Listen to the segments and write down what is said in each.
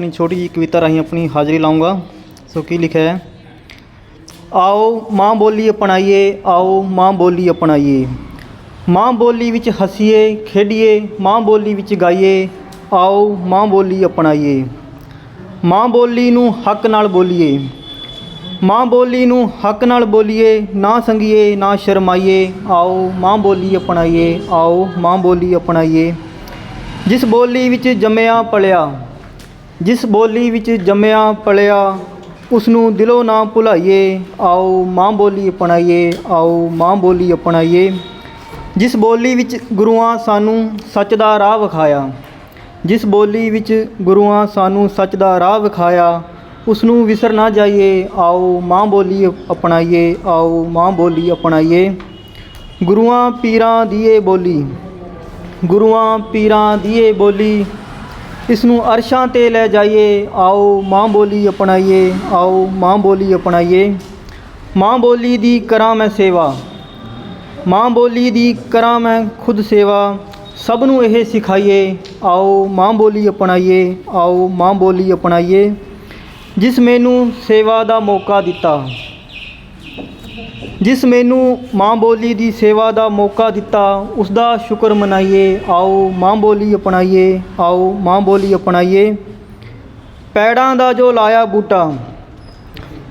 ਆਪਣੀ ਛੋਟੀ ਜਿਹੀ ਕਵਿਤਾ ਰਾਹੀਂ ਆਪਣੀ ਹਾਜ਼ਰੀ ਲਾਉਂਗਾ। ਸੋ ਕੀ ਲਿਖਿਆ ਹੈ? ਆਓ ਮਾਂ ਬੋਲੀ ਅਪਣਾਈਏ, ਆਓ ਮਾਂ ਬੋਲੀ ਅਪਣਾਈਏ। ਮਾਂ ਬੋਲੀ ਵਿੱਚ ਹੱਸੀਏ, ਖੇਡੀਏ, ਮਾਂ ਬੋਲੀ ਵਿੱਚ ਗਾਈਏ, ਆਓ ਮਾਂ ਬੋਲੀ ਅਪਣਾਈਏ। ਮਾਂ ਬੋਲੀ ਨੂੰ ਹੱਕ ਨਾਲ ਬੋਲੀਏ। ਮਾਂ ਬੋਲੀ ਨੂੰ ਹੱਕ ਨਾਲ ਬੋਲੀਏ, ਨਾ ਸੰਗੀਏ, ਨਾ ਸ਼ਰਮਾਈਏ। ਆਓ ਮਾਂ ਬੋਲੀ ਅਪਣਾਈਏ, ਆਓ ਮਾਂ ਬੋਲੀ ਅਪਣਾਈਏ। ਜਿਸ ਬੋਲੀ ਵਿੱਚ ਜੰਮਿਆ, ਪਲਿਆ ਜਿਸ ਬੋਲੀ ਵਿੱਚ ਜੰਮਿਆ, ਪਲਿਆ ਉਸ ਨੂੰ ਦਿਲੋਂ ਨਾ ਭੁਲਾਈਏ, ਆਓ ਮਾਂ ਬੋਲੀ ਅਪਣਾਈਏ, ਆਓ ਮਾਂ ਬੋਲੀ ਅਪਣਾਈਏ। ਜਿਸ ਬੋਲੀ ਵਿੱਚ ਗੁਰੂਆਂ ਸਾਨੂੰ ਸੱਚ ਦਾ ਰਾਹ ਵਿਖਾਇਆ, ਜਿਸ ਬੋਲੀ ਵਿੱਚ ਗੁਰੂਆਂ ਸਾਨੂੰ ਸੱਚ ਦਾ ਰਾਹ ਵਿਖਾਇਆ ਉਸ ਨੂੰ ਵਿਸਰ ਨਾ ਜਾਈਏ, ਆਓ ਮਾਂ ਬੋਲੀ ਅਪਣਾਈਏ, ਆਓ ਮਾਂ ਬੋਲੀ ਅਪਣਾਈਏ। ਗੁਰੂਆਂ ਪੀਰਾਂ ਦੀਏ ਬੋਲੀ, ਗੁਰੂਆਂ ਪੀਰਾਂ ਦੀਏ ਬੋਲੀ ਇਸ ਨੂੰ ਅਰਸ਼ਾਂ ਤੇ ਲੈ ਜਾਈਏ। ਆਓ ਮਾਂ ਬੋਲੀ ਅਪਣਾਈਏ। ਆਓ ਮਾਂ ਬੋਲੀ ਅਪਣਾਈਏ। ਮਾਂ ਬੋਲੀ ਦੀ ਕਰਾਂ ਮੈਂ ਸੇਵਾ। ਮਾਂ ਬੋਲੀ ਦੀ ਕਰਾਂ ਮੈਂ ਖੁਦ ਸੇਵਾ। ਸਭ ਨੂੰ ਇਹ ਸਿਖਾਈਏ। ਆਓ ਮਾਂ ਬੋਲੀ ਅਪਣਾਈਏ। ਆਓ ਮਾਂ ਬੋਲੀ ਅਪਣਾਈਏ। ਜਿਸ ਮੈਨੂੰ ਸੇਵਾ ਦਾ ਮੌਕਾ ਦਿੱਤਾ। ਜਿਸ ਮੈਨੂੰ ਮਾਂ ਬੋਲੀ ਦੀ ਸੇਵਾ ਦਾ ਮੌਕਾ ਦਿੱਤਾ, ਉਸ ਦਾ ਸ਼ੁਕਰ ਮਨਾਈਏ। ਆਓ ਮਾਂ ਬੋਲੀ ਅਪਣਾਈਏ, ਆਓ ਮਾਂ ਬੋਲੀ ਅਪਣਾਈਏ। ਪੈੜਾਂ ਦਾ ਜੋ ਲਾਇਆ ਬੂਟਾ,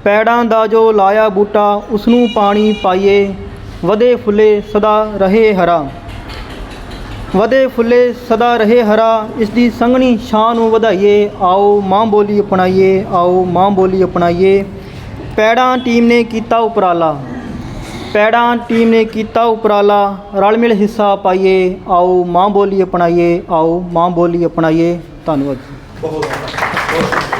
ਪੈੜਾਂ ਦਾ ਜੋ ਲਾਇਆ ਬੂਟਾ ਉਸ ਨੂੰ ਪਾਣੀ ਪਾਈਏ। ਵਧੇ ਫੁੱਲੇ ਸਦਾ ਰਹੇ ਹਰਾ। ਵਧੇ ਫੁੱਲੇ ਸਦਾ ਰਹੇ ਹਰਾ, ਇਸ ਦੀ ਸੰਘਣੀ ਛਾਂ ਨੂੰ ਵਧਾਈਏ। ਆਓ ਮਾਂ ਬੋਲੀ ਅਪਣਾਈਏ, ਆਓ ਮਾਂ ਬੋਲੀ ਅਪਣਾਈਏ। ਪੈੜਾਂ ਟੀਮ ਨੇ ਕੀਤਾ ਉਪਰਾਲਾ। ਪੈੜਾਂ ਟੀਮ ਨੇ ਕੀਤਾ ਉਪਰਾਲਾ। ਰਲ ਮਿਲ ਹਿੱਸਾ ਪਾਈਏ, ਆਓ ਮਾਂ ਬੋਲੀ ਅਪਣਾਈਏ, ਆਓ ਮਾਂ ਬੋਲੀ ਅਪਣਾਈਏ। ਧੰਨਵਾਦ ਬਹੁਤ ਬਹੁਤ